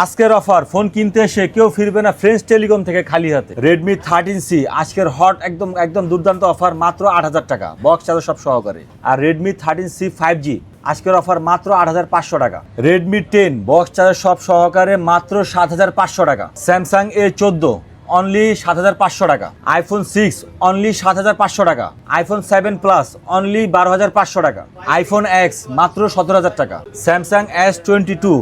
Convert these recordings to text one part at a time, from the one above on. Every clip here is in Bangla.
আজকের অফার, ফোন কিনতে এসে কেউ ফিরবে না ফ্রেন্স টেলিকম থেকে খালি হাতে। রেডমি থার্টিন সি আজকের হট একদম একদম দুর্দান্ত অফার, মাত্র আট হাজার টাকা। বক্স চার্জার সব সহকারে। আর Redmi thirteen C five G আজকের অফার, মাত্র আট হাজার পাঁচশো টাকা। রেডমি টেন বক্স চার্জার সব সহকারে, মাত্র সাত হাজার পাঁচশো টাকা। স্যামসাং এ চোদ্দ অনলি সাত হাজার পাঁচশো টাকা। আইফোন সিক্স অনলি সাত হাজার পাঁচশো টাকা। আইফোন সেভেন প্লাস অনলি বারো হাজার পাঁচশো টাকা। আইফোন এক্স মাত্র সতেরো হাজার টাকা। স্যামসাং এস টোয়েন্টি টু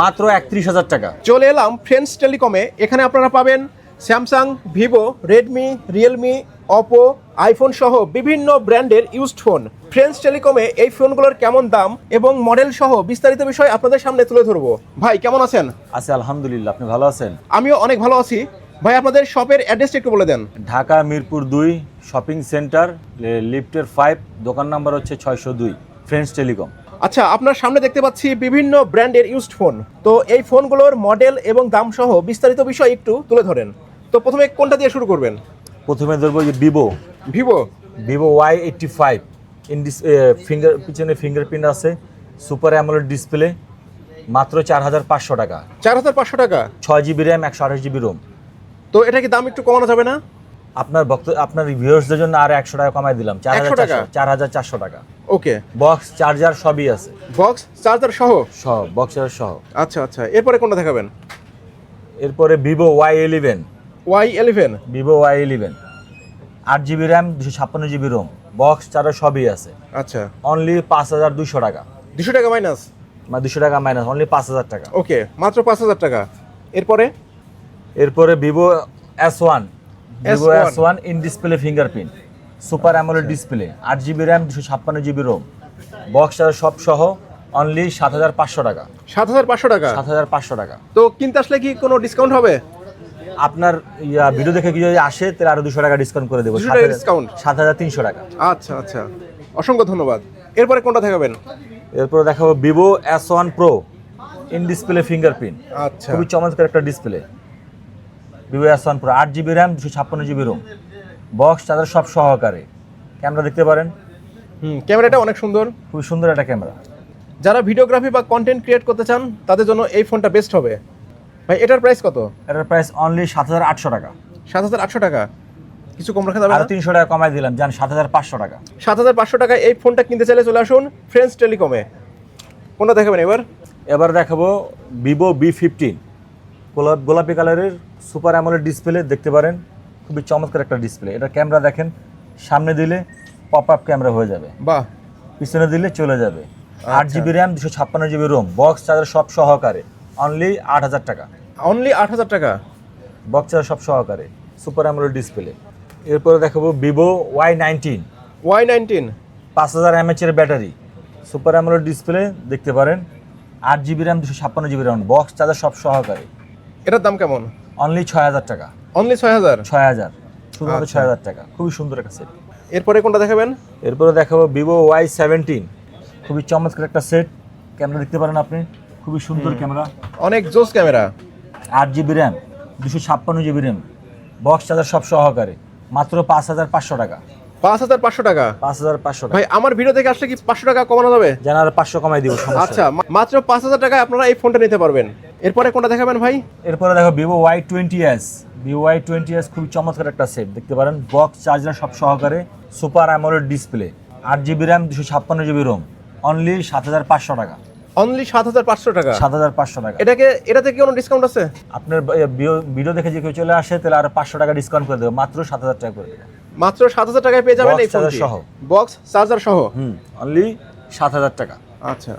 মাত্র একত্রিশ হাজার টাকা। চলে এলাম ফ্রেন্ডস টেলিকমে এখানে আপনারা পাবেন Samsung Vivo Redmi Realme Oppo iPhone সহ বিভিন্ন ব্র্যান্ডের ইউজড ফোন ফ্রেন্ডস টেলিকমে এই ফোনগুলোর কেমন দাম এবং মডেল সহ বিস্তারিত বিষয় আপনাদের সামনে তুলে ধরবো। ভাই কেমন আছেন? আছে আলহামদুলিল্লাহ আপনি ভালো আছেন? আমিও অনেক ভালো আছি। ভাই আপনাদের শপের অ্যাড্রেসটা একটু বলে দেন। ঢাকা মিরপুর দুই শপিং সেন্টার লিফটের ফাইভ দোকান নাম্বার হচ্ছে ছয়শো দুই ফ্রেন্ডস টেলিকম আচ্ছা আপনার সামনে দেখতে পাচ্ছি বিভিন্ন ব্র্যান্ডের ইউজড ফোন তো এই ফোনগুলোর মডেল এবং দাম সহ বিস্তারিত বিষয় একটু তুলে ধরেন। তো প্রথমে কোনটা দিয়ে শুরু করবেন? প্রথমে ধরবো যে Vivo Vivo Vivo Y eighty five in finger পিছনে ফিঙ্গারপ্রিন্ট আছে। সুপার অ্যামোলেড ডিসপ্লে মাত্র চার হাজার পাঁচশো টাকা। চার হাজার পাঁচশো টাকা? ছয় জিবি র্যাম একশো আঠাশ জিবি রোম তো এটা কি দাম একটু কমানো যাবে না? আপনার ভক্ত আপনার ভিউয়ার্সদের জন্য আর একশো টাকা কমাই দিলাম। চার হাজার 100 টাকা? চার হাজার চারশো টাকা। ওকে। বক্স চার্জার সবই আছে। বক্স চার্জার সহ? সহ বক্স চার্জার সহ। আচ্ছা আচ্ছা। এরপরে কোনটা দেখাবেন? এরপরে Vivo Y eleven Y eleven Vivo Y eleven আট জিবি র্যাম দুশো ছাপ্পান্ন জিবি রোম। বক্স চার্জার সবই আছে। আচ্ছা। অনলি পাঁচ হাজার দুশো টাকা। দুশো টাকা মাইনাস মানে দুশো টাকা মাইনাস অনলি পাঁচ হাজার টাকা। ওকে মাত্র পাঁচ হাজার টাকা। এরপরে? এরপরে Vivo S one. Vivo S1 S one in display fingerprint super AMOLED display আট জিবি র্যাম দুশো ছাপ্পান্ন জিবি রোম। বক্স সব সহ অনলি সাত হাজার পাঁচশো টাকা। সাত হাজার পাঁচশো টাকা? সাত হাজার পাঁচশো টাকা। তো কিনতে আসলে কি কোনো ডিসকাউন্ট হবে? আপনার ইয়া ভিডিও দেখে কি যদি আসে তাহলে আরও দুশো টাকা ডিসকাউন্ট করে দেবো। 200 টাকা discount? সাত হাজার তিনশো টাকা। আচ্ছা আচ্ছা। অসংখ্য ধন্যবাদ। এরপরে কোনটা দেখাবেন? এরপরে দেখাবো Vivo S one pro in display fingerprint আচ্ছা। খুবই চমৎকার একটা display Vivo S one pro আট জিবি র্যাম দুশো ছাপ্পান্ন জিবি রোম। বক্স চার্জার সব সহকারে। ক্যামেরা দেখতে পারেন। হুম ক্যামেরাটা অনেক সুন্দর। খুবই সুন্দর একটা ক্যামেরা। যারা ভিডিওগ্রাফি বা কন্টেন্ট ক্রিয়েট করতে চান তাদের জন্য এই ফোনটা বেস্ট হবে। ভাই এটার প্রাইস কত? এটার প্রাইস অনলি সাত হাজার আটশো টাকা। সাত হাজার আটশো টাকা। কিছু কম রাখা যাবে আরও তিনশো টাকা কমাই দিলাম জান সাত হাজার পাঁচশো টাকা। সাত হাজার পাঁচশো টাকায় এই ফোনটা কিনতে চাইলে চলে আসুন ফ্রেন্ডস টেলিকমে কোনটা দেখাবেন এবার? এবার দেখাবো ভিভো বি ফিফটিন গোলাপি কালারের সুপার অ্যামোলেড ডিসপ্লে দেখতে পারেন। খুবই চমৎকার একটা ডিসপ্লে এটা ক্যামেরা দেখেন সামনে দিলে পপ আপ ক্যামেরা হয়ে যাবে। বাহ। পিছনে দিলে চলে যাবে। আট আচ্ছা। জিবি র্যাম দুশো ছাপ্পান্ন জিবি রোম বক্স চার্জার সব সহকারে। অনলি আট হাজার টাকা। অনলি আট হাজার টাকা? বক্স চার্জার সব সহকারে। সুপার অ্যামোলেড ডিসপ্লে এরপরে দেখাবো Vivo Y nineteen Y nineteen পাঁচ হাজার এমএচের ব্যাটারি সুপার অ্যামোলেড ডিসপ্লে দেখতে পারেন। আট জিবি র্যাম দুশো ছাপ্পান্ন জিবি র্যাম বক্স চার্জার সব সহকারে। এটার দাম কেমন? অনলি ছয় হাজার টাকা। অনলি ছয় হাজার? ছয় হাজার। শুধুমাত্র আচ্ছা। ছয় হাজার টাকা। খুবই সুন্দর একটা সেট এরপরে কোনটা দেখাবেন? এরপরে দেখাবো ভিভো ওয়াই সেভেন্টিন খুবই চমৎকার একটা সেট ক্যামেরা দেখতে পারেন আপনি। খুবই সুন্দর ক্যামেরা। অনেক জোস ক্যামেরা। আট জিবি র্যাম দুশো ছাপ্পান্ন জিবি র্যাম বক্স চার্জার সব সহকারে। মাত্র পাঁচ হাজার পাঁচশো টাকা। পাঁচ হাজার পাঁচশো টাকা। পাঁচ হাজার পাঁচশো টাকা ভাই আমার ভিডিও থেকে আসলে কি পাঁচশো টাকা কমানো যাবে? যেন আর পাঁচশো কমাই দিব সমস্যা আচ্ছা মাত্র পাঁচ হাজার টাকায় আপনারা এই ফোনটা নিতে পারবেন। এরপরে কোনটা দেখাবেন ভাই? এরপরে দেখো Vivo Y twenty S Vivo Y twenty S খুবই চমৎকার একটা সেট দেখতে পারেন। বক্স চার্জার সব সহকারে সুপার অ্যামোলেড ডিসপ্লে আট জিবি র্যাম দুশো ছাপ্পান্ন জিবি রোম অনলি সাত হাজার পাঁচশো টাকা। অনলি সাত হাজার পাঁচশো টাকা। সাত হাজার পাঁচশো টাকা। এটাকে এটাতে কি কোনো ডিসকাউন্ট আছে? আপনার ভিডিও দেখে যে কেউ চলে আসে তাহলে আরও পাঁচশো টাকা ডিসকাউন্ট করে দেবো। মাত্র সাত হাজার টাকা করে দেবো। মাত্র সাত হাজার টাকায় পেয়ে যাবেন এই ফোনটি সহ। বক্স চার্জার সহ? হুম অনলি সাত হাজার টাকা। আচ্ছা।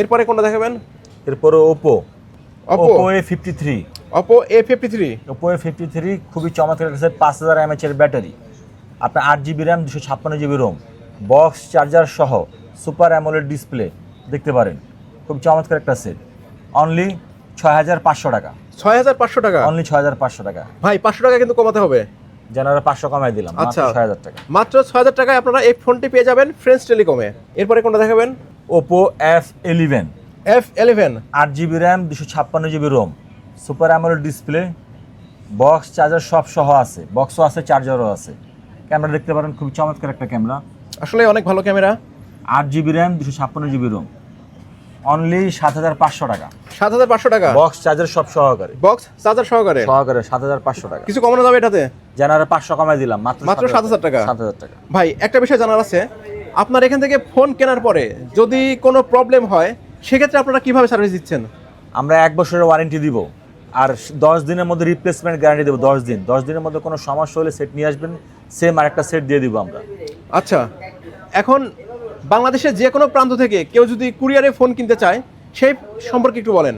এরপরে কোনটা দেখাবেন? এরপরে Oppo? Oppo A fifty three Oppo A fifty three Oppo A fifty three খুবই চমৎকার একটা পাঁচ হাজার এমএচের ব্যাটারি আপনার আট জিবি র্যাম দুশো ছাপ্পান্ন জিবি রোম বক্স চার্জার সহ সুপার অ্যামোলেড ডিসপ্লে দেখতে পারেন। খুব চমৎকার একটা সেট অনলি ছয় হাজার পাঁচশো টাকা। ছয় হাজার পাঁচশো টাকা? অনলি ছয় হাজার পাঁচশো টাকা। ভাই পাঁচশো টাকা কিন্তু কমাতে হবে। যেন পাঁচশো কমাই দিলাম আচ্ছা। ছয় হাজার টাকা। মাত্র ছয় হাজার টাকায় আপনারা এই ফোনটি পেয়ে যাবেন ফ্রেন্ডস টেলিকমে এরপরে কোনটা দেখাবেন? Oppo F eleven F eleven আট জিবি র্যাম দুশো ছাপ্পান্ন GB ROM super AMOLED display box charger সব সহ আছে। বক্সও আছে চার্জারও আছে। ক্যামেরা দেখতে পারেন খুব চমৎকার একটা ক্যামেরা। আসলে অনেক ভালো ক্যামেরা। আট জিবি র্যাম দুশো ছাপ্পান্ন জিবি রোম অনলি সাত হাজার পাঁচশো টাকা। সাত হাজার পাঁচশো টাকা? বক্স চার্জার সব সহকারে। বক্স চার্জার সহকারে? সহকারে সাত হাজার পাঁচশো টাকা। কিছু কমানো যাবে এটাতে? জানারে পাঁচশো কমাই দিলাম মাত্র মাত্র 7,000 টাকা? সাত হাজার টাকা। ভাই একটা বিষয় জানার আছে। আপনার এখান থেকে ফোন কেনার পরে যদি কোনো প্রবলেম হয় সেক্ষেত্রে আপনারা কীভাবে সার্ভিস দিচ্ছেন? আমরা এক বছরের ওয়ারেন্টি দিব। আর দশ দিনের মধ্যে রিপ্লেসমেন্ট গ্যারান্টি দেবো দশ দিন। দশ দিনের মধ্যে কোনো সমস্যা হলে সেট নিয়ে আসবেন। সেম আর একটা সেট দিয়ে দিব আমরা। আচ্ছা। এখন বাংলাদেশের যে কোনো প্রান্ত থেকে কেউ যদি কুরিয়ারে ফোন কিনতে চায় সেই সম্পর্কে একটু বলেন।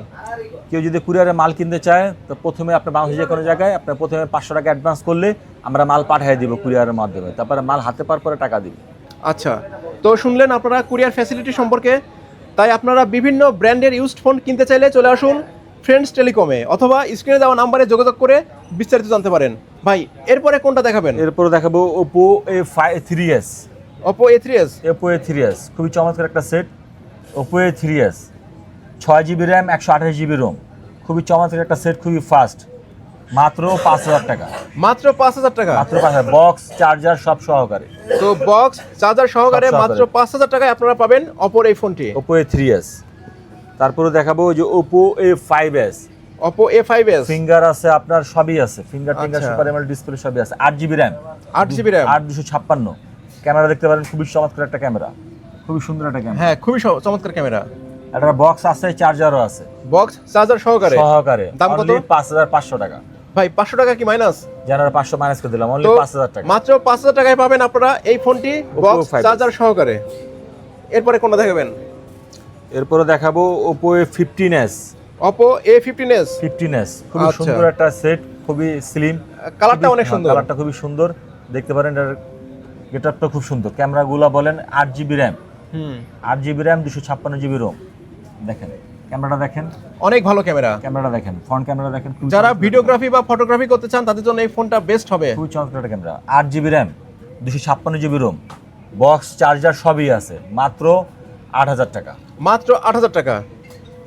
কেউ যদি কুরিয়ারে মাল কিনতে চায় তো প্রথমে আপনার বাংলাদেশে যে কোনো জায়গায় আপনার প্রথমে পাঁচশো টাকা অ্যাডভান্স করলে আমরা মাল পাঠিয়ে দিব কুরিয়ারের মাধ্যমে। তারপরে মাল হাতে পাওয়ার পরে টাকা দিব। আচ্ছা তো শুনলেন আপনারা কুরিয়ার ফ্যাসিলিটি সম্পর্কে তাই আপনারা বিভিন্ন ব্র্যান্ডের ইউজড ফোন কিনতে চাইলে চলে আসুন ফ্রেন্ডস টেলিকমে অথবা স্ক্রিনে দেওয়া নাম্বারে যোগাযোগ করে বিস্তারিত জানতে পারেন। ভাই এরপরে কোনটা দেখাবেন? এরপরে দেখাবো Oppo A five three S Oppo A three S Oppo A three S খুবই চমৎকার একটা set Oppo A three S ছয় জিবি র্যাম একশো আঠাশ জিবি রোম খুবই চমৎকার একটা সেট খুবই ফাস্ট মাত্র পাঁচ হাজার টাকা। মাত্র পাঁচ হাজার টাকা? মাত্র পাঁচ হাজার। বক্স চার্জার সব সহকারে। তো বক্স চার্জার সহকারে মাত্র পাঁচ হাজার টাকায় আপনারা পাবেন অপোর এই ফোনটি। ওপো এ থ্রি এস তারপরে দেখাবো যে Oppo A five S Oppo A five S finger আছে আপনার সবই আছে। ফিঙ্গার টিঙ্গার। সুপার এমএল ডিসপ্লে সবই আছে। আট জিবি র্যাম আট জিবি র্যাম আট দুশো ছাপ্পান্ন। ক্যামেরা দেখতে পারেন খুবই চমৎকার একটা ক্যামেরা। খুবই সুন্দর একটা ক্যামেরা। হ্যাঁ খুবই চমৎকার ক্যামেরা। একটা বক্স আছে চার্জারও আছে। বক্স চার্জার সহকারে? সহকারে। দাম কত? পাঁচ হাজার পাঁচশো টাকা। ভাই পাঁচশো টাকা কি মাইনাস যারা পাঁচশো মাইনাস করে দিলাম অনলি তো পাঁচ হাজার টাকা। মাত্র পাঁচ হাজার টাকায় পাবেন আপনারা এই ফোনটি বক্স চার্জার সহকারে। এরপরে কোনটা দেখাবেন? এরপরে দেখাবো A fifteen S fifteen S খুবই আচ্ছা। সুন্দর একটা সেট খুবই স্লিম কালারটা অনেক সুন্দর। কালারটা খুবই সুন্দর। দেখতে পারেন এটার গেটআপটা খুব সুন্দর। ক্যামেরাগুলো বলেন আট জিবি র্যাম আট জিবি র্যাম দুশো ছাপ্পান্ন জিবি রোম দেখেন ক্যামেরাটা দেখেন। অনেক ভালো ক্যামেরা। ক্যামেরাটা দেখেন ফ্রন্ট ক্যামেরা দেখেন যারা ভিডিওগ্রাফি বা ফটোগ্রাফি করতে চান তাদের জন্য এই ফোনটা বেস্ট হবে। খুবই চমৎকার ক্যামেরা। আট জিবি র্যাম দুশো ছাপ্পান্ন জিবি রোম বক্স চার্জার সবই আছে মাত্র আট হাজার টাকা। মাত্র আট হাজার টাকা।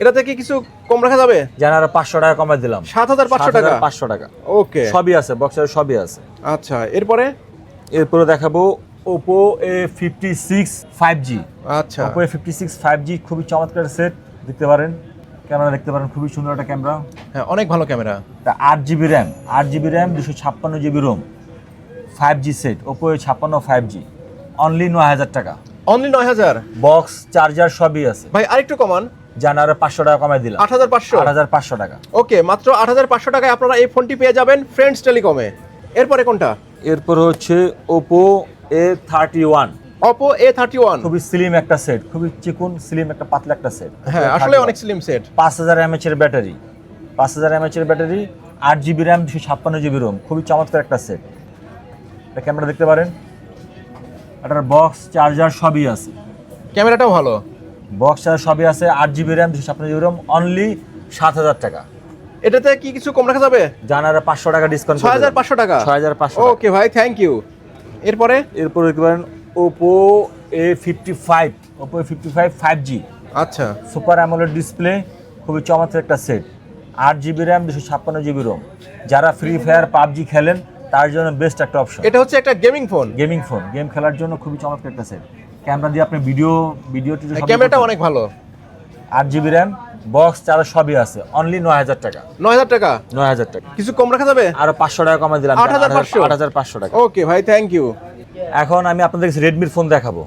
এটাতে কি কিছু কম রাখা যাবে? জানার পাঁচশো টাকা কমাই দিলাম। সাত হাজার পাঁচশো টাকা? পাঁচশো টাকা। ওকে সবই আছে বক্সের সবই আছে। আচ্ছা এরপরে? এরপরে দেখাবো Oppo A fifty six five G আচ্ছা। Oppo A fifty six five G খুবই চমৎকার সেট দেখতে পারেন। ক্যামেরা দেখতে পারেন খুবই সুন্দর একটা ক্যামেরা হ্যাঁ অনেক ভালো ক্যামেরা তা আট জিবি র্যাম আট জিবি র্যাম দুশো ছাপ্পান্ন GB ROM five G set Oppo A ছাপ্পান্ন ফাইভ জি অনলি নয় হাজার টাকা। অনলি নয় হাজার? বক্স চার্জার সবই আছে। ভাই আরেকটু কমান। জানার পাঁচশো টাকা কমাই দিলাম। আট হাজার পাঁচশো? আট হাজার পাঁচশো টাকা। ওকে মাত্র আট হাজার পাঁচশো টাকায় আপনারা এই ফোনটি পেয়ে যাবেন ফ্রেন্ডস টেলিকমে এরপরে কোনটা? এরপর হচ্ছে Oppo A thirty one Oppo A thirty one খুবই স্লিম একটা সেট খুবই চিকুন স্লিম একটা পাতলা একটা সেট হ্যাঁ আসলে অনেক স্লিম সেট পাঁচ হাজার এমএচ এর ব্যাটারি পাঁচ হাজার এমএচ এর ব্যাটারি আট জিবি র্যাম দুশো ছাপ্পান্ন জিবি রোম খুবই চমৎকার একটা সেট এটা ক্যামেরা দেখতে পারেন। এটার বক্স চার্জার সবই আছে। ক্যামেরাটাও ভালো। বক্স চার্জার সবই আছে আট জিবি র্যাম দুশো ছাপ্পান্ন জিবি রোম অনলি সাত হাজার টাকা। এটাতে কি কিছু কম রাখা যাবে? জানার পাঁচশো টাকা ডিসকাউন্ট ছয় হাজার পাঁচশো টাকা? ছয় হাজার পাঁচশো ওকে ভাই থ্যাংক ইউ এরপরে? এরপর দেখতে পারেন Oppo A fifty five Oppo A fifty five five G আচ্ছা। সুপার অ্যামোলেড ডিসপ্লে খুবই চমৎকার একটা সেট আট জিবি র্যাম দুশো ছাপ্পান্ন জিবি রোম যারা ফ্রি ফায়ার পাবজি খেলেন তার জন্য বেস্ট একটা অপশন এটা হচ্ছে একটা gaming phone gaming phone game খেলার জন্য খুবই চমৎকার একটা সেট ক্যামেরা দিয়ে আপনি ভিডিও ভিডিও ক্যামেরাটা অনেক ভালো। আট জিবি র্যাম বক্স চার সবই আছে। অনলি নয় হাজার টাকা। নয় হাজার টাকা? নয় হাজার টাকা। কিছু কম রাখা যাবে? আরও পাঁচশো টাকা কমে দিলাম। 8,500 আট হাজার পাঁচশো? টাকা। ওকে ভাই থ্যাংক ইউ এখন আমি আপনাদের রেডমির ফোন দেখাবো।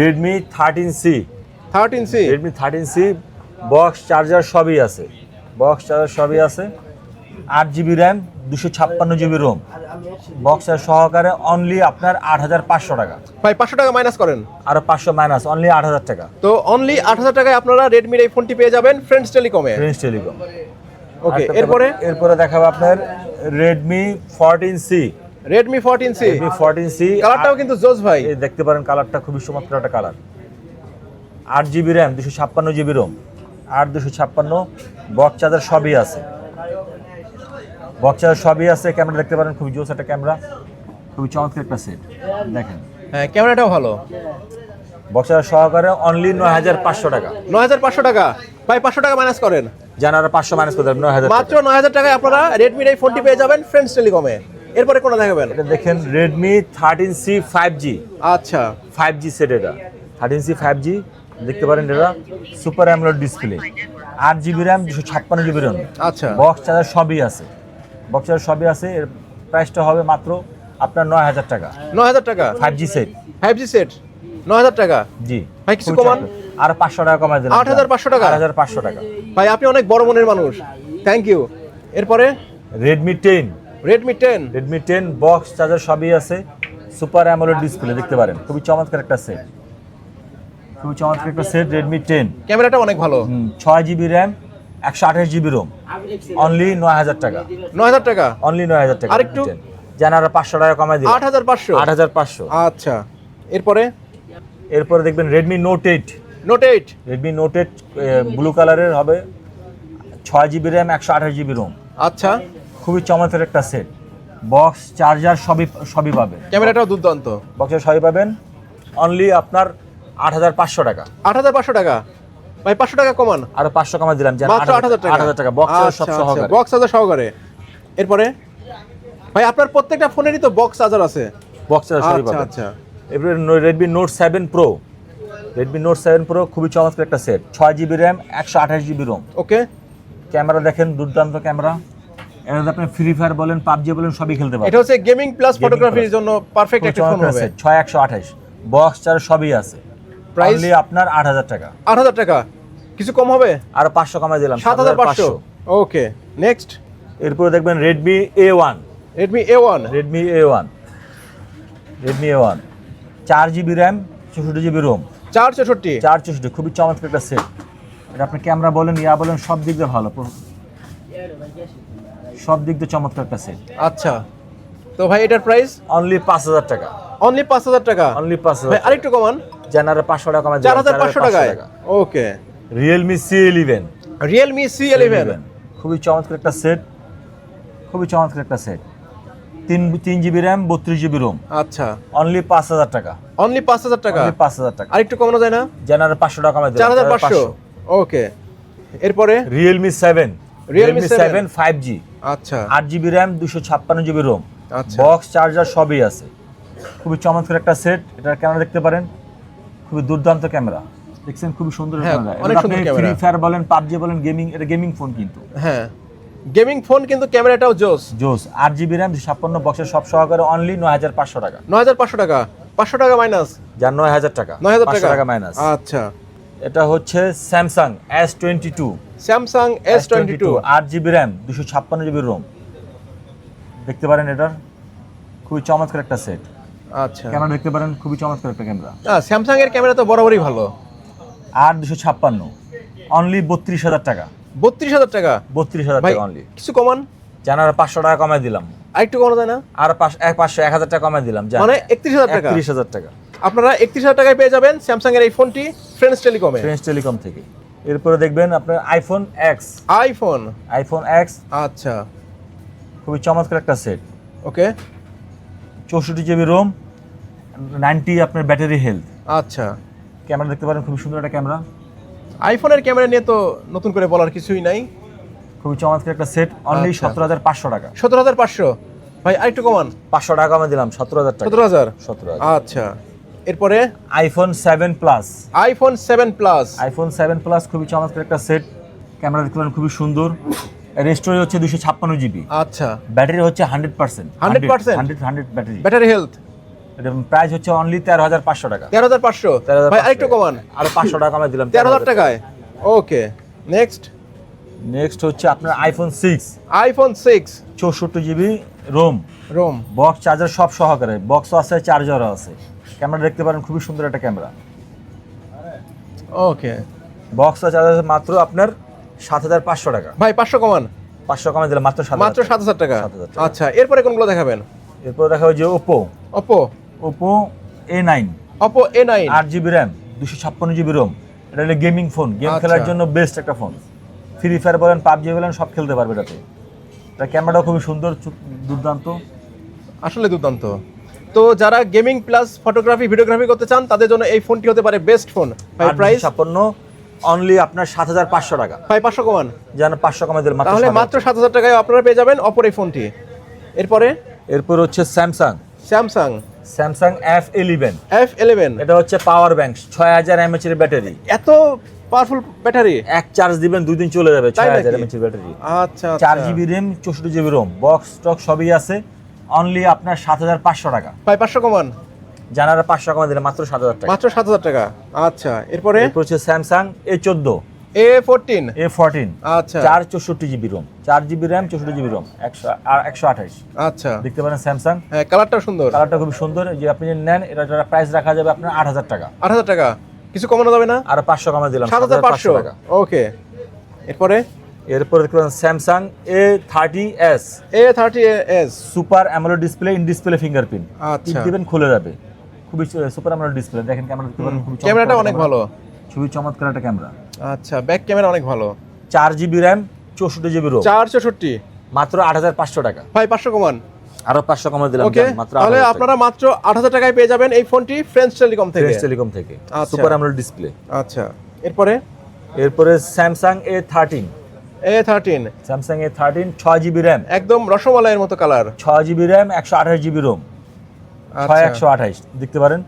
Redmi thirteen C thirteen C Redmi thirteen C box charger সবই আছে। বক্স চার্জার সবই আছে। আট জিবি র্যাম দুশো ছাপ্পান্ন জিবি রোম বক্স চার্জার সহকারে অনলি আপনার আট হাজার পাঁচশো টাকা। ভাই পাঁচশো টাকা মাইনাস করেন। আরও পাঁচশো মাইনাস অনলি আট হাজার টাকা। তো অনলি আট হাজার টাকায় আপনারা রেডমির এই ফোনটি পেয়ে যাবেন ফ্রেন্ডস টেলিকমে ফ্রেন্স টেলিকম ওকে এরপরে? এরপরে দেখাবো আপনার Redmi fourteen C Redmi fourteen C Redmi fourteen C কালারটাও কিন্তু জোস ভাই। দেখতে পারেন কালারটা খুবই চমৎকার একটা কালার আট জিবি র্যাম দুশো ছাপ্পান্ন জিবি রোম আট দুশো ছাপ্পান্ন বক্স চার্জার সবই আছে। বক্স চার্জার সবই আছে ক্যামেরা দেখতে পারেন খুবই জোস একটা ক্যামেরা খুবই চমৎকার একটা সেট দেখেন। হ্যাঁ ক্যামেরাটাও ভালো। বক্স চার্জার সহকারে অনলি নয় হাজার পাঁচশো টাকা। নয় হাজার পাঁচশো টাকা? ভাই পাঁচশো টাকা মাইনাস করেন। জানারা পাঁচশো মাইনাস করে দেবেন নয় হাজার মাত্র নয় হাজার টাকায় আপনারা রেডমির এই ফোনটি পেয়ে যাবেন ফ্রেন্ডস টেলিকমে এরপরে কোনটা দেখাবেন? এটা দেখেন Redmi thirteen C five G আচ্ছা। ফাইভ জি সেট এটা। থার্টিন সি ফাইভ জি দেখতে পারেন এটা। সুপার অ্যামোলেড ডিসপ্লে আট জিবি র্যাম দুশো ছাপ্পান্ন জিবি র্যাম আচ্ছা। বক্স চার্জার সবই আছে। বক্স চার্জার সবই আছে এর প্রাইসটা হবে মাত্র আপনার নয় হাজার টাকা। নয় হাজার টাকা? Five G set five G set নয় হাজার টাকা? জি। ভাই, কিছু কমান? আর পাঁচশো টাকা কমাই দিলাম 8,500 টাকা? আট হাজার পাঁচশো টাকা। ভাই আপনি অনেক বড় মনের মানুষ। থ্যাংক ইউ এরপরে? Redmi ten Redmi ten Redmi ten box charger সবই আছে। সুপার অ্যামোলেড ডিসপ্লে দেখতে পারেন। খুবই চমৎকার একটা সেট খুবই চমৎকার একটা সেট রেডমি টেন ক্যামেরাটা অনেক ভালো। ছয় জিবি র্যাম একশো আঠাশ জিবি রোম। অনলি নয় হাজার টাকা। নয় হাজার টাকা? অনলি নয় হাজার টাকা। আরেকটু? যেন আরও পাঁচশো টাকা কমাই দিই আট হাজার পাঁচশো? আট হাজার পাঁচশো। আচ্ছা। এরপরে? এরপরে দেখবেন Redmi note eight note eight Redmi note eight blue কালারের হবে। ছয় জিবি র্যাম একশো আঠাশ জিবি রোম আচ্ছা। খুবই চমৎকার একটা সেট বক্স চার্জার সবই সবই পাবেন। ক্যামেরাটাও দুর্দান্ত। বক্সের সবই পাবেন। অনলি আপনার আট হাজার পাঁচশো টাকা। আট হাজার পাঁচশো টাকা? ভাই পাঁচশো টাকা কমান। আরও পাঁচশো কমাই দিলাম আট হাজার টাকা আট হাজার টাকা। বক্স সব সহকারে। বক্স চার্জার সহকারে। এরপরে? ভাই আপনার প্রত্যেকটা ফোনেরই তো বক্স চার্জার আছে। বক্স চার্জার সবই আচ্ছা পাবেন। আচ্ছা। এরপরে Redmi note seven pro Redmi note seven pro খুবই চমৎকার একটা সেট ছয় জিবি র্যাম একশো আঠাশ জিবি রোম ওকে। ক্যামেরা দেখেন দুর্দান্ত ক্যামেরা। এটাতে আপনি ফ্রি ফায়ার বলেন পাবজি বলেন সবই খেলতে পারেন এটা হচ্ছে গেমিং প্লাস ফটোগ্রাফির জন্য পারফেক্ট একটা ফোন হবে। সেট ছয় একশো আঠাশ। বক্স চার্জ সবই আছে? প্রাইস আপনার আট হাজার টাকা। আট হাজার টাকা। কিছু কম হবে? আর পাঁচশো কমাই দিলাম সাত হাজার পাঁচশো। ওকে নেক্সট এরপরে দেখবেন Redmi A one Redmi A one Redmi A one Redmi A one চার জিবি র্যাম চৌষট্টি জিবি রোম চার চৌষট্টি। চার চৌষট্টি খুবই চমৎকার একটা সেট এটা আপনি ক্যামেরা বলেন ইয়া বলেন সব দিক দিয়ে ভালো। সব দিক দিয়ে চমৎকার একটা সেট আচ্ছা। তো ভাই এটার প্রাইস অনলি পাঁচ হাজার টাকা। অনলি পাঁচ হাজার টাকা। অনলি পাঁচ হাজার আরেকটু কমান। জানারে পাঁচশো টাকা চার হাজার পাঁচশো টাকায়? Okay. Realme C eleven Realme C eleven খুবই চমৎকার একটা সেট খুবই চমৎকার একটা সেট তিন তিন জিবি র্যাম বত্রিশ জিবি রোম আচ্ছা। অনলি পাঁচ হাজার টাকা। অনলি পাঁচ হাজার টাকা? অনলি পাঁচ হাজার টাকা। আরেকটু কমানো যায় না? জানারে পাঁচশো টাকা চার হাজার পাঁচশো। ওকে। এরপরে? Realme seven Realme Realme 7 seven five G আচ্ছা। আট জিবি র্যাম দুশো ছাপ্পান্ন জিবি রোম আচ্ছা। বক্স চার্জার সবই আছে। খুবই চমৎকার একটা সেট এটা কেন দেখতে পারেন? খুবই দুর্দান্ত ক্যামেরা। দেখছেন খুবই সুন্দর হ্যাঁ, ক্যামেরা। অনেক সুন্দর ফ্রি ফায়ার বলেন পাবজি বলেন গেমিং এটা গেমিং ফোন কিন্তু। হ্যাঁ গেমিং ফোন কিন্তু ক্যামেরাটাও জোস। জোস। আট জিবি র্যাম ছাপ্পান্ন বক্সের সব সহকারে অনলি নয় হাজার পাঁচশো টাকা। নয় হাজার পাঁচশো টাকা। পাঁচশো টাকা মাইনাস যার নয় হাজার টাকা। নয় হাজার টাকা? মাইনাস আচ্ছা। এটা হচ্ছে Samsung S twenty two Samsung S twenty two আট জিবি র্যাম দুশো ছাপ্পান্ন জিবি রোম দেখতে পারেন এটার। খুবই চমৎকার একটা সেট আচ্ছা। ক্যামেরা দেখতে পারেন? খুবই চমৎকার একটা ক্যামেরা স্যামসাং এর ক্যামেরা তো বরাবরই ভালো। আর দুশো ছাপ্পান্ন। অনলি বত্রিশ হাজার টাকা। বত্রিশ হাজার টাকা? বত্রিশ হাজার টাকা অনলি কিছু কমান। জানার পাঁচশো টাকা কমাই দিলাম। আরেকটু কমানো যায় না? আর পাঁচশো এক হাজার টাকা কমাই দিলাম মানে একত্রিশ হাজার টাকা? একত্রিশ হাজার টাকা। আপনারা একত্রিশ হাজার টাকায় পেয়ে যাবেন স্যামসাং এর এই ফোনটি ফ্রেন্ডস টেলিকমে ফ্রেন্স টেলিকম থেকে। এরপরে দেখবেন আপনার iPhone X iPhone iPhone X আচ্ছা। খুবই চমৎকার একটা সেট ওকে চৌষট্টি জিবি রোম নাইনটি আপনার ব্যাটারি হেলথ আচ্ছা। ক্যামেরা দেখতে পারেন খুবই সুন্দর একটা ক্যামেরা আইফোনের ক্যামেরা নিয়ে তো নতুন করে বলার কিছুই নাই। খুবই চমৎকার একটা সেট অনলি আচ্ছা। সতেরো হাজার পাঁচশো টাকা। সতেরো হাজার পাঁচশো। ভাই আরেকটু কমান। পাঁচশো টাকা আমি দিলাম সতেরো হাজার সতেরো হাজার? সতেরো আচ্ছা। এরপরে? IPhone seven plus iPhone seven plus iPhone seven plus খুবই চমৎকার একটা সেট ক্যামেরা দেখতে পারেন খুবই সুন্দর। স্টোরেজ হচ্ছে দুশো ছাপ্পান্ন জিবি আচ্ছা। ব্যাটারি হচ্ছে hundred percent. 100% hundred hundred battery. Battery health? Price হচ্ছে অনলি তেরো হাজার পাঁচশো টাকা। তেরো হাজার পাঁচশো? তেরো হাজার ভাই আরেকটু কমান। আরও পাঁচশো টাকা কমে দিলাম তেরো হাজার টাকায়? ওকে নেক্সট নেক্সট হচ্ছে আপনার আইফোন সিক্স আইফোন সিক্স চৌষট্টি GB ROM ROM box charger সব সহকারে। বক্সও আছে চার্জারও আছে। ক্যামেরা দেখতে পারেন খুবই সুন্দর একটা ক্যামেরা ওকে বক্স চার্জার মাত্র আপনার সাত হাজার পাঁচশো টাকা। ভাই পাঁচশো কমান? পাঁচশো কমে দিলাম মাত্র সাত মাত্র সাত হাজার টাকা? আচ্ছা এরপরে কোনগুলো দেখাবেন? এরপর দেখা হয় যে Oppo Oppo Oppo A nine Oppo A nine আট জিবি র্যাম দুশো ছাপ্পান্ন জিবি রোম এটা হলো গেমিং ফোন গেম। খেলার জন্য বেস্ট একটা ফোন ফ্রি ফায়ার বলেন পাবজি বলেন সব খেলতে পারবে এটাতে। এটা ক্যামেরাটাও খুবই সুন্দর দুর্দান্ত। আসলে দুর্দান্ত। তো যারা গেমিং প্লাস ফটোগ্রাফি ভিডিওগ্রাফি করতে চান তাদের জন্য এই ফোনটি হতে পারে বেস্ট ফোন প্রাইস ছাপ্পান্ন অনলি আপনার সাত হাজার পাঁচশো টাকা। ভাই পাঁচশো কমান। যেন পাঁচশো কমে দিল তাহলে মাত্র সাত হাজার টাকায় আপনারা পেয়ে যাবেন অপর এই ফোনটি। এরপরে? এরপর হচ্ছে Samsung Samsung Samsung F eleven F eleven এটা হচ্ছে পাওয়ার ব্যাংক ছয় হাজার এমএচ এর ব্যাটারি। এত পাওয়ারফুল ব্যাটারি? এক চার্জ দিবেন দুই দিন চলে যাবে ছয় হাজার? এমএচ এর ব্যাটারি। আচ্ছা চার আচ্ছা। জিবি র্যাম চৌষট্টি জিবি রোম বক্স স্টক সবই আছে। অনলি আপনার সাত হাজার পাঁচশো টাকা। ভাই পাঁচশো কমান। জানারা পাঁচশো টাকা দিলে মাত্র সাত হাজার টাকা। মাত্র সাত হাজার টাকা। আচ্ছা এরপরে? এরপর হচ্ছে স্যামসাং এ চোদ্দ এ ফোরটিন এ ফোরটিন আচ্ছা। চার চৌষট্টি জিবি রোম। চার জিবি র্যাম চৌষট্টি জিবি রোম। একশো আর একশো আঠাইশ আচ্ছা। দেখতে পারেন স্যামসাং হ্যাঁ কালারটাও সুন্দর। কালারটা খুব সুন্দর। যে আপনি যদি নেন এটা প্রাইস রাখা যাবে আপনার আট হাজার টাকা। আট হাজার টাকা। কিছু কমানো যাবে না? আর পাঁচশো কমে দিলাম সাত হাজার পাঁচশো টাকা। ওকে। এরপরে? এরপর পারেন Samsung A thirty S A thirty S super AMOLED display in display fingerprint আচ্ছা। দিবেন খুলে যাবে। খুবই সুপার অ্যামোলেড ডিসপ্লে দেখেন ক্যামেরা দেখতে পারেন খুবই ক্যামেরাটা অনেক ভালো। খুবই চমৎকার একটা ক্যামেরা আচ্ছা ব্যাক ক্যামেরা অনেক ভালো। চার জিবি র্যাম চৌষট্টি জিবি রোম চার চৌষট্টি? মাত্র আট হাজার পাঁচশো টাকা। ভাই পাঁচশো কমান। আরও পাঁচশো কমে দিলাম মাত্র তাহলে আপনারা মাত্র আট হাজার টাকায় পেয়ে যাবেন এই ফোনটি ফ্রেন্স টেলিকম থেকে। টেলিকম থেকে। সুপার অ্যামোলেড ডিসপ্লে আচ্ছা এরপরে? এরপরে Samsung A thirteen A thirteen Samsung A thirteen ছয় জিবি র্যাম একদম রসমালাইয়ের মতো কালার ছয় জিবি র্যাম একশো আঠাশ জিবি রোম ছয় একশো আচ্ছা আঠাশ দেখতে পারেন।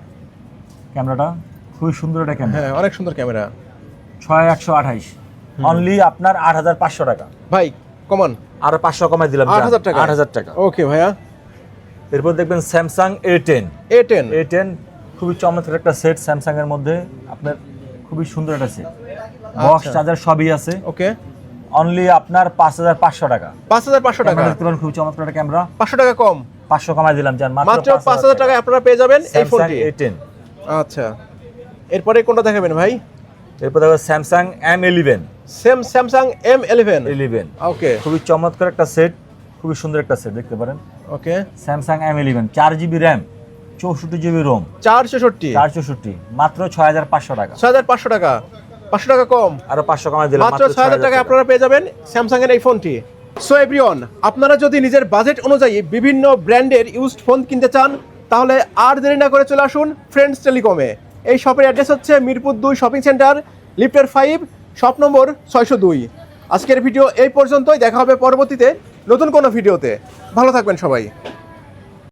ক্যামেরাটা খুবই সুন্দর একটা ক্যামেরা। হ্যাঁ অনেক সুন্দর ক্যামেরা। ছয় একশো আঠাইশ। অনলি আপনার আট হাজার পাঁচশো টাকা। ভাই কমান আরও পাঁচশো কমাই দিলাম আট হাজার টাকা। আট হাজার টাকা। ওকে ভাইয়া। এরপর দেখবেন Samsung A ten A ten A ten খুবই চমৎকার একটা সেট স্যামসাং এর মধ্যে। আপনার খুবই সুন্দর একটা সেট বক্স আচ্ছা। চার্জার সবই আছে। ওকে অনলি আপনার পাঁচ হাজার পাঁচশো টাকা। পাঁচ হাজার পাঁচশো টাকা। দেখতে পারেন খুবই চমৎকার একটা ক্যামেরা পাঁচশো টাকা কম। পাঁচশো কমাই দিলাম জান মাত্র পাঁচ হাজার টাকায় আপনারা পেয়ে যাবেন এই ফোনটি এ টেন আচ্ছা। এরপরে কোনটা দেখাবেন ভাই? এরপর দেখো Samsung M eleven same Samsung M eleven eleven okay খুবই চমৎকার একটা সেট খুবই সুন্দর একটা সেট দেখতে পারেন। ওকে স্যামসাং এম ইলেভেন চার জিবি র্যাম চৌষট্টি জিবি রোম চার ছেষট্টি চার চৌষট্টি মাত্র ছয় হাজার পাঁচশো টাকা। ছয় হাজার পাঁচশো টাকা। পাঁচশো টাকা কম। আরও পাঁচশো কমাই দিলাম মাত্র ছয় হাজার টাকা। আপনারা পেয়ে যাবেন স্যামসাং এর এই ফোনটি। সো এভরিওয়ান আপনারা যদি নিজের বাজেট অনুযায়ী বিভিন্ন ব্র্যান্ডের ইউজড ফোন কিনতে চান তাহলে আর দেরি না করে চলে আসুন ফ্রেন্ডস টেলিকমে এই শপের অ্যাড্রেস হচ্ছে মিরপুর দুই শপিং সেন্টার লিফটের ফাইভ শপ নম্বর ছয়শো দুই। আজকের ভিডিও এই পর্যন্তই দেখা হবে পরবর্তীতে নতুন কোনো ভিডিওতে ভালো থাকবেন সবাই।